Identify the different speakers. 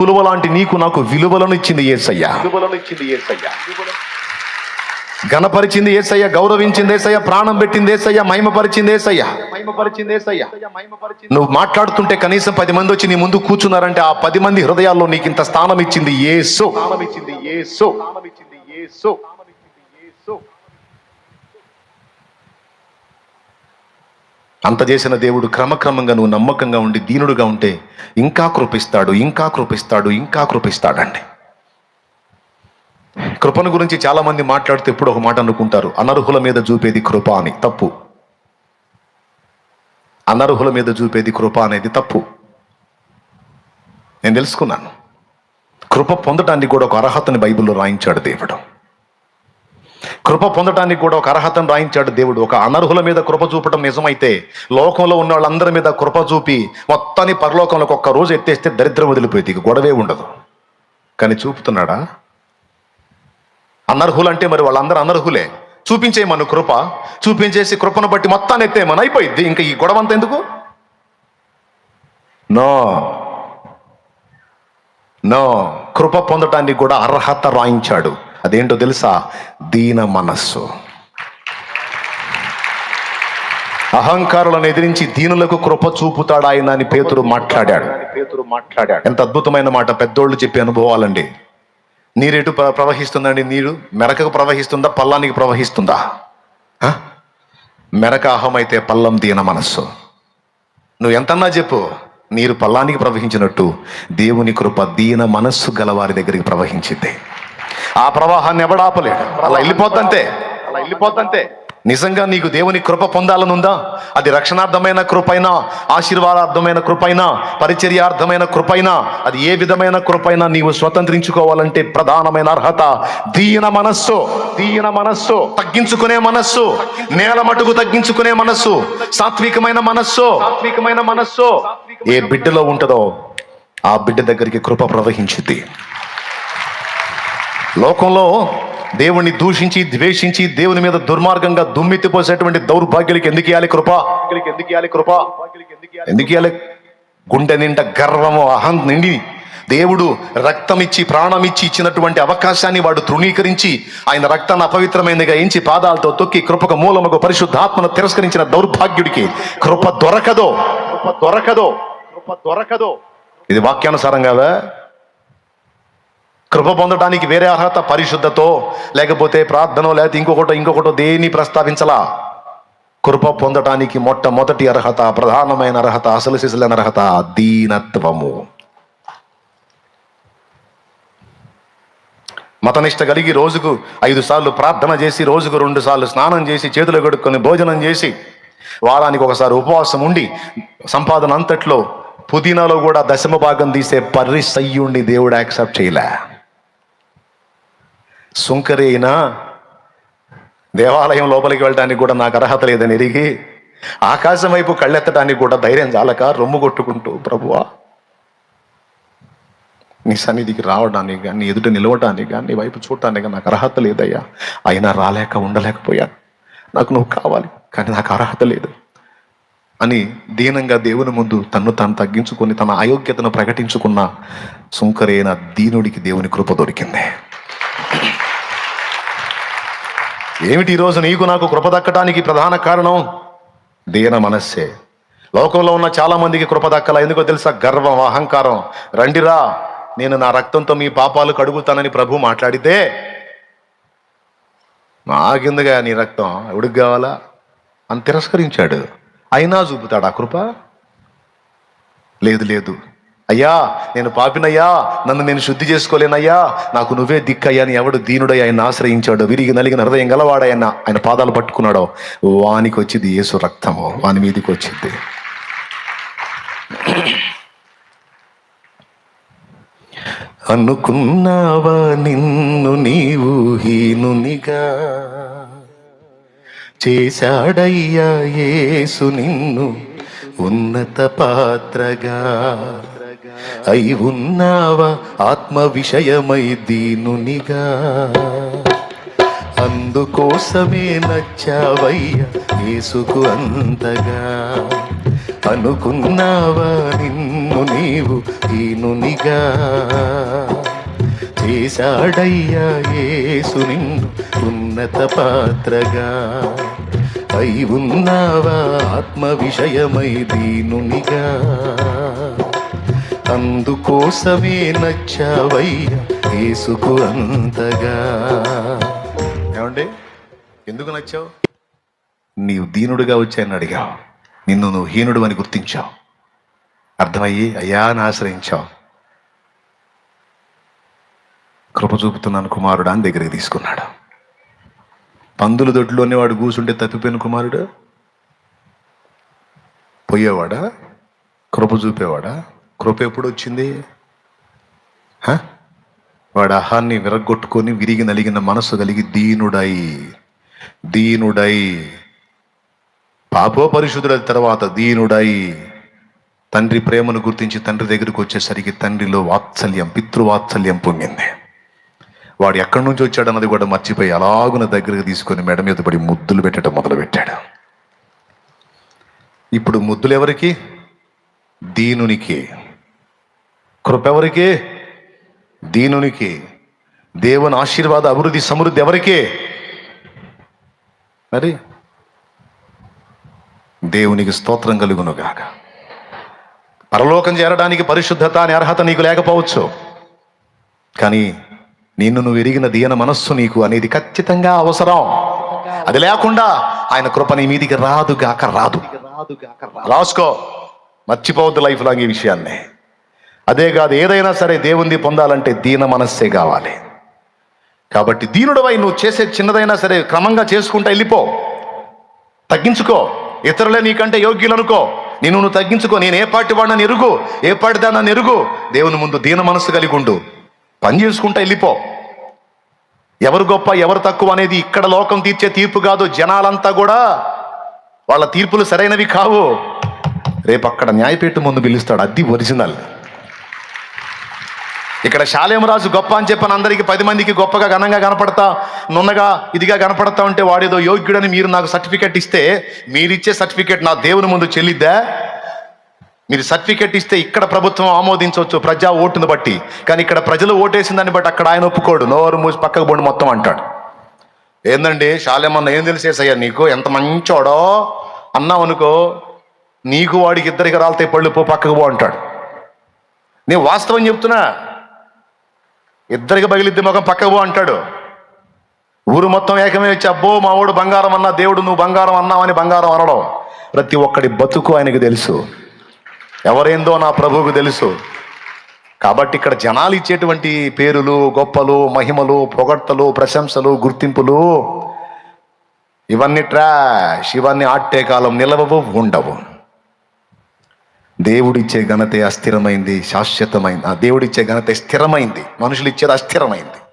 Speaker 1: విలువ లాంటి నీకు నాకు విలువలను ఇచ్చింది ఏసయ్య. విలువలను ఇచ్చింది ఏసయ్య. గణపరిచింది ఏసయ్య గౌరవించింది ఏసయ్య ప్రాణం పెట్టింది ఏసయ్య మహిమపరిచింది ఏసయ్య. మహిమపరిచింది ఏసయ్య. నువ్వు మాట్లాడుతుంటే కనీసం పది మంది వచ్చి నీ ముందు కూర్చున్నారంటే ఆ పది మంది హృదయాల్లో నీకు ఇంత స్థానం ఇచ్చింది ఏసు స్థానం ఇచ్చింది ఏసు స్థానం ఇచ్చింది ఏసు అంత చేసిన దేవుడు క్రమక్రమంగా నువ్వు నమ్మకంగా ఉండి దీనుడుగా ఉంటే ఇంకా కృపిస్తాడు ఇంకా కృపిస్తాడు ఇంకా కృపిస్తాడండి. కృపను గురించి చాలామంది మాట్లాడితే ఎప్పుడు ఒక మాట అనుకుంటారు అనర్హుల మీద చూపేది కృప అని తప్పు. అనర్హుల మీద చూపేది కృప అనేది తప్పు. నేను తెలుసుకున్నాను. కృప పొందటానికి కూడా ఒక అర్హతని బైబిల్లో రాయించాడు దేవుడు. కృప పొందటానికి కూడా ఒక అర్హతను రాయించాడు దేవుడు. ఒక అనర్హుల మీద కృప చూపడం నిజమైతే లోకంలో ఉన్న వాళ్ళందరి మీద కృప చూపి మొత్తాన్ని పరలోకంలోకి ఒక్క రోజు ఎత్తేస్తే దరిద్రం వదిలిపోయింది. ఇక గొడవే ఉండదు. కానీ చూపుతున్నాడా? అనర్హులంటే మరి వాళ్ళందరూ అనర్హులే. చూపించేయమను మన కృప చూపించేసి కృపను బట్టి మొత్తాన్ని ఎత్తేమని అయిపోయింది ఇంకా ఈ గొడవ అంత ఎందుకు? నో. నో. కృప పొందటానికి కూడా అర్హత రాయించాడు. అదేంటో తెలుసా? దీన మనస్సు. అహంకారులను ఎదిరించి దీనులకు కృప చూపుతాడు ఆయన అని పేతురు మాట్లాడాడు. పేతురు మాట్లాడాడు ఎంత అద్భుతమైన మాట. పెద్దోళ్ళు చెప్పే అనుభవాలండి. నీరెటు ప్ర- ప్రవహిస్తుందండి నీరు? మెరకకు ప్రవహిస్తుందా? పల్లానికి ప్రవహిస్తుందా? మెరక అహం అయితే పల్లం దీన మనస్సు. నువ్వు ఎంతన్నా చెప్పు నీరు పల్లానికి ప్రవహించినట్టు దేవుని కృప దీన మనస్సు గలవారి దగ్గరికి ప్రవహించింది. ఆ ప్రవాహాన్ని ఎవడాపలేడు అలా వెళ్ళిపోద్దంతే. అలా వెళ్ళిపోద్దంతే. నిజంగా నీకు దేవుని కృప పొందాలనుందా? అది రక్షణార్థమైన కృపైనా ఆశీర్వాదార్థమైన కృపైనా పరిచర్యార్థమైన కృపైనా అది ఏ విధమైన కృపైనా నీవు స్వతంత్రించుకోవాలంటే ప్రధానమైన అర్హత దీన మనస్సు దీన మనస్సు తగ్గించుకునే మనస్సు నేల మటుకు తగ్గించుకునే మనస్సు సాత్వికమైన మనస్సు. సాత్వికమైన మనస్సు. ఏ బిడ్డలో ఉంటుందో ఆ బిడ్డ దగ్గరికి కృప ప్రవహించుద్ది. లోకంలో దేవుణ్ణి దూషించి ద్వేషించి దేవుని మీద దుర్మార్గంగా దుమ్మెత్తిపోసేటువంటి దౌర్భాగ్యులకి ఎందుకు ఇవ్వాలి కృప? ఎందుకు ఇవ్వాలి కృప? ఎందుకు ఇవ్వాలి గుండె నిండా గర్వము అహం నిండి దేవుడు రక్తం ఇచ్చి ప్రాణం ఇచ్చి ఇచ్చినటువంటి అవకాశాన్ని వాడు తృణీకరించి ఆయన రక్తాన్ని అపవిత్రమైనదిగా ఎంచి పాదాలతో తొక్కి కృపకు మూలముకు పరిశుద్ధాత్మను తిరస్కరించిన దౌర్భాగ్యుడికి కృప దొరకదో. కృప దొరకదో. కృప దొరకదో. ఇది వాక్యానుసారం కదా కృప పొందడానికి వేరే అర్హత పరిశుద్ధతో లేకపోతే ప్రార్థనో లేకపోతే ఇంకొకటో ఇంకొకటో దేని ప్రస్తావించలా? కృప పొందటానికి మొట్టమొదటి అర్హత ప్రధానమైన అర్హత అసలు శిశులైన అర్హత దీనత్వము. మతనిష్ట కలిగి రోజుకు ఐదు సార్లు ప్రార్థన చేసి రోజుకు రెండు సార్లు స్నానం చేసి చేతులు కడుక్కొని భోజనం చేసి వారానికి ఒకసారి ఉపవాసం ఉండి సంపాదన అంతట్లో పుదీనాలో కూడా దశమ భాగం తీసే పరిసయ్యుణ్ణి దేవుడు యాక్సెప్ట్ చేయలే. సుంకరి అయినా దేవాలయం లోపలికి వెళ్ళడానికి కూడా నాకు అర్హత లేదని ఎరిగి ఆకాశం వైపు కళ్ళెత్తడానికి కూడా ధైర్యం చాలక రొమ్ము కొట్టుకుంటూ ప్రభువా నీ సన్నిధికి రావడానికి కానీ నీ ఎదుట నిలవడానికి కానీ నీ వైపు చూడటానికి కానీ నాకు అర్హత లేదయ్యా. అయినా రాలేక ఉండలేకపోయాను. నాకు నువ్వు కావాలి కానీ నాకు అర్హత లేదు అని దీనంగా దేవుని ముందు తన్ను తాను తగ్గించుకొని తన అయోగ్యతను ప్రకటించుకున్న సుంకరైన దీనుడికి దేవుని కృప దొరికింది. ఏమిటి ఈరోజు నీకు నాకు కృప దక్కడానికి ప్రధాన కారణం? దీన మనస్సే. లోకంలో ఉన్న చాలా మందికి కృప దక్కల. ఎందుకో తెలుసా? గర్వం అహంకారం. రండిరా నేను నా రక్తంతో మీ పాపాలు కడుగుతానని ప్రభు మాట్లాడితే నాకెందుగా నీ రక్తం? ఎవడికి కావాలా? అని తిరస్కరించాడు. అయినా చూపుతాడు ఆ కృప? లేదు లేదు. అయ్యా నేను పాపినయ్యా నన్ను నేను శుద్ధి చేసుకోలేనయ్యా. నాకు నువ్వే దిక్కయ్యా అని ఎవడు దీనుడై ఆయన ఆశ్రయించాడు. విరిగి నలిగిన హృదయం గలవాడైనా ఆయన పాదాలు పట్టుకున్నాడో. వానికి వచ్చింది యేసు రక్తము వాని మీదకి వచ్చింది. అనుకున్నావా నిన్ను నీవు హీనునిగా? చేశాడయ్యా యేసు నిన్ను ఉన్నత పాత్రగా. అయి ఉన్నావా ఆత్మ విషయమై దీనునిగా. అందుకోసమే నచ్చావయ్యా యేసుకు అంతగా. అనుకున్నావా నిన్ను నీవు దీనునిగా. చేశాడయ్యా యేసు నిన్ను ఉన్నత పాత్రగా. అయి ఉన్నావా ఆత్మ విషయమై దీనునిగా? అందుకోసమే నచ్చావయ్యా యేసుకు అంతగా. ఏమండి? ఎందుకు నచ్చావు? నీవు దీనుడిగా వచ్చాయని అడిగావు. నిన్ను నువ్వు హీనుడు అని గుర్తించావు. అర్థమయ్యి అయ్యా అని ఆశ్రయించావు. కృప చూపుతున్నాను కుమారుడు అని దగ్గరికి తీసుకున్నాడు. పందుల దొడ్లోనే వాడు కూసుంటే తప్పిపోయిన కుమారుడు? పోయేవాడా? కృప చూపేవాడా? కృప ఎప్పుడు వచ్చింది? వాడు అహాన్ని విరగొట్టుకొని విరిగి నలిగిన మనసు కలిగి దీనుడై దీనుడై పాపో పరిశుద్ధుల తర్వాత దీనుడై తండ్రి ప్రేమను గుర్తించి తండ్రి దగ్గరికి వచ్చేసరికి తండ్రిలో వాత్సల్యం పితృవాత్సల్యం పొంగింది. వాడు ఎక్కడి నుంచి వచ్చాడన్నది కూడా మర్చిపోయి అలాగున దగ్గరికి తీసుకొని మెడ మీద పడి ముద్దులు పెట్టడం మొదలు పెట్టాడు ఇప్పుడు ముద్దులు ఎవరికి? దీనునికి. కృపెవరికి? దీనునికి. దేవుని ఆశీర్వాద అభివృద్ధి సమృద్ధి ఎవరికి? మరి? దేవునికి స్తోత్రం కలుగునుగాక. పరలోకం చేరడానికి పరిశుద్ధత అనే అర్హత నీకు లేకపోవచ్చు. కానీ నిన్ను నువ్వు ఎరిగిన దీన మనస్సు నీకు అనేది ఖచ్చితంగా అవసరం. అది లేకుండా ఆయన కృప నీ మీదికి రాదుగాక రాదు. రాసుకో. మర్చిపోవద్దు లైఫ్ లాంగ్ ఈ విషయాన్ని. అదే కాదు ఏదైనా సరే దేవుంది పొందాలంటే దీన మనస్సే కావాలి. కాబట్టి దీనుడవై నువ్వు చేసే చిన్నదైనా సరే క్రమంగా చేసుకుంటా వెళ్ళిపో. తగ్గించుకో. ఇతరులే నీకంటే యోగ్యులు అనుకో. నేను నువ్వు తగ్గించుకో. నేను ఏ పార్టీ వాడిన ఎరుగు. ఏ పార్టీ దాన్ని ఎరుగు. దేవుని ముందు దీన మనసు కలిగి ఉండు. పని చేసుకుంటా వెళ్ళిపో. ఎవరు గొప్ప ఎవరు తక్కువ అనేది ఇక్కడ లోకం తీర్చే తీర్పు కాదు జనాలంతా కూడా వాళ్ళ తీర్పులు సరైనవి కావు. రేపు అక్కడ న్యాయపీఠం ముందు పిలుస్తాడు అది ఒరిజినల్. ఇక్కడ శాలేమరాజు గొప్ప అని చెప్పని అందరికీ పది మందికి గొప్పగా ఘనంగా కనపడతా నున్నగా ఇదిగా కనపడతా ఉంటే వాడేదో యోగ్యుడని మీరు నాకు సర్టిఫికెట్ ఇస్తే మీరిచ్చే సర్టిఫికెట్ నా దేవుని ముందు చెల్లిద్దా? మీరు సర్టిఫికెట్ ఇస్తే ఇక్కడ ప్రభుత్వం ఆమోదించవచ్చు ప్రజా ఓటును బట్టి. కానీ ఇక్కడ ప్రజలు ఓటేసిన దాన్ని బట్టి అక్కడ ఆయన ఒప్పుకోడు. నోరు మూసి పక్కకు పోండి మొత్తం అంటాడు. ఏందండి శాలేమన్న ఏం తెలిసేసయ్యా నీకు? ఎంత మంచోడో? అన్నావు అనుకో నీకు వాడికి ఇద్దరికి రాలితే పళ్ళు పో పక్కకు పో అంటాడు. నేను వాస్తవం చెప్తున్నా. ఇద్దరికి బగిలిద్ది ముఖం పక్కకు పో అంటాడు. ఊరు మొత్తం ఏకమే వచ్చి అబ్బో మా వాడు బంగారం అన్నా దేవుడు నువ్వు బంగారం అన్నావని బంగారం అనడం. ప్రతి ఒక్కడి బతుకు ఆయనకు తెలుసు. ఎవరేందో నా ప్రభువుకు తెలుసు. కాబట్టి ఇక్కడ జనాలు ఇచ్చేటువంటి పేరులు గొప్పలు మహిమలు పొగడ్తలు ప్రశంసలు గుర్తింపులు ఇవన్నీ ట్రాష్ ఇవన్నీ ఆట్టే కాలం నిలవవు ఉండవు. దేవుడిచ్చే ఘనతే అస్థిరమైంది శాశ్వతమైంది. ఆ దేవుడిచ్చే ఘనత స్థిరమైంది. మనుషులు ఇచ్చేది అస్థిరమైంది.